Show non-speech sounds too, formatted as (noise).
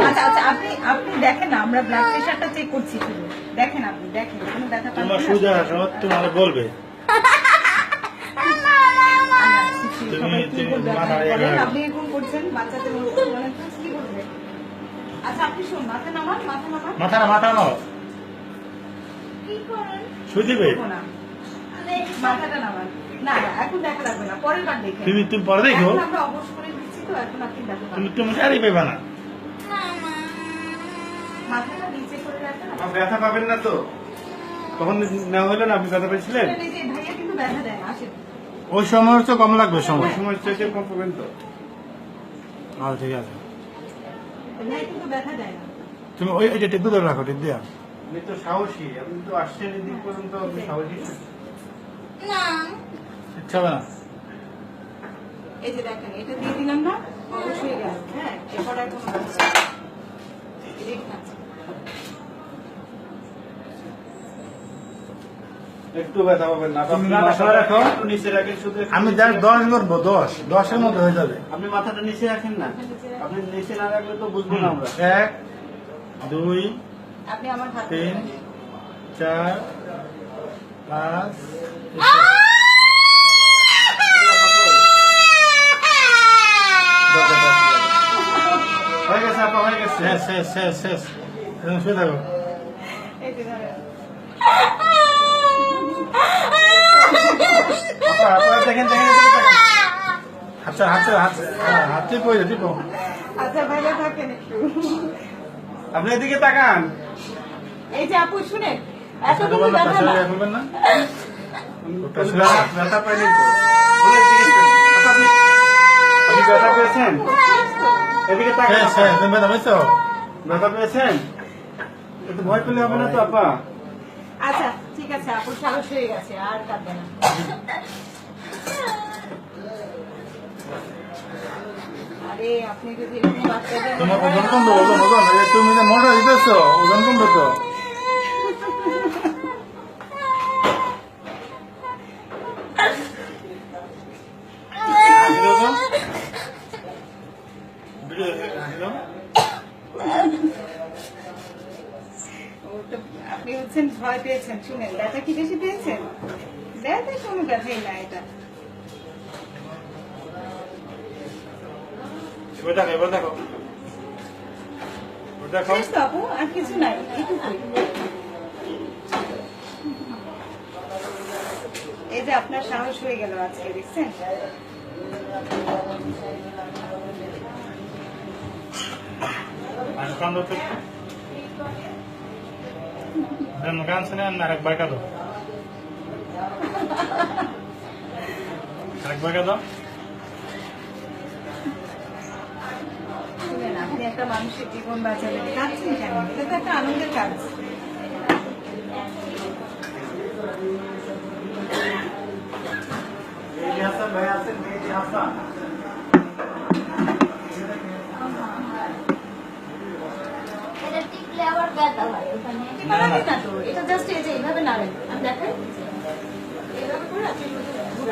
আচ্ছা আচ্ছা আপনি আপনি দেখেন না আমরা ব্লাড প্রেশারটা চেক করছি শুধু। দেখেন আপনি দেখেন কোনো ব্যথা পাচ্ছেন তোমার না? সোজা তোমার বলবে। তুমি- তুমি আপনি রেখে বলেন, রাখো। আপনি এরকম করছেন বাচ্চাদের মতো কি বলবে? আচ্ছা আপনি শুন মাথা নামান মাথা নামান। মাথা না মাথা নাও। শুই দিবে? করব মাথাটা নামান। না না এখন দেখা লাগবে না পরের বার দেখে তুমি তুমি পরে দেখো। আমরা অবশ্য করে দিচ্ছি তো এখন আপনি দেখা তুমি তুমি শাড়ি পেবে না। মাথাটা নিচে করে রাখেন ব্যথা পাবেন না তো। তখন নেওয়া হলো না? আপনি ব্যথা পেয়েছিলেন? ভাইয়া কিন্তু ব্যথা দেয় আসেন। ওই সময় হচ্ছে কম লাগবে সময়। ওই সময় চাইতে কম পাবেন তো। আচ্ছা ঠিক আছে। ভাইয়া কিন্তু ব্যথা দেয় না। তুমি ওই এটা টিপ ধরে রাখো টিপ দিয়া। আপনি তো সাহসী আপনি তো আসছেন এদিক পর্যন্ত আপনি সাহসী ইচ্ছা না? এই যে দেখেন এটা দিয়ে দিলাম না অবশ্যই গেল। হ্যাঁ এরপর আর কোনো কাজ নেই। এই দেখুন। একটু ব্যথা পাবেন না। আপনি মাথা রাখো। একটু নিচে রাখেন শুধু আমি দশ করব দশ। দশের মধ্যে হয়ে যাবে। আপনি মাথাটা নিচে রাখেন না। আপনি নিচে না রাখলে তো বুঝব না আমরা। এক দুই আপনি আমার হাতে তিন চার পাঁচ হয়ে গেছে আপা হয়ে গেছে। শেষ শেষ শেষ শেষ। শুয়ে থাকো। দেখেন দেখেন হাতে হাতে হাতে হ্যাঁ, পড়ে টিপো আচ্ছা ভাইয়া থাকেন আপনি এদিকে তাকান। এই যে আপু শুনেন এত আচ্ছা, না ওটা আপনি ব্যথা পাইনি তো। বলে জিজ্ঞেস করেন। আপনি আপনি ব্যথা পেয়েছেন? এদিকে তাকান। তুমি ব্যথা পাইছো ব্যথা পেয়েছেন? ভয় পেলে হবে না তো আপা আচ্ছা ঠিক আছে আপুর সাহস হয়ে গেছে আর কাঁদবে না আরে আপনি যদি বাচ্চাদের তোমার ওজন কমবে ওজন ওজন তুমি যে মোটা দিতেছো ওজন কমবে তো তো? (laughs) ভিডিও দেখে হাসিলো? ও তো আপনি হচ্ছেন ভয় পেয়েছেন শুনেন। ব্যথা কি বেশি পেয়েছেন? ব্যথা কোনো ব্যথাই না এটা। আপু আর কিছু নাই এই যে আপনার সাহস হয়ে গেল আজকে দেখছেন? গান শুনে আর একবার কাঁদো আরেকবার কাঁদো শুনেন আপনি একটা মানুষের জীবন বাঁচালেন কাঁদছেন কেন এটা তো একটা আনন্দের কাজ ভাই আছেন হাসান আবার ব্যথা হয়। ওখানে নাড়াবেন না। তো এটা জাস্ট এই যে এইভাবে নাড়েন। আমি দেখাই। এইভাবে করে আপনি শুধু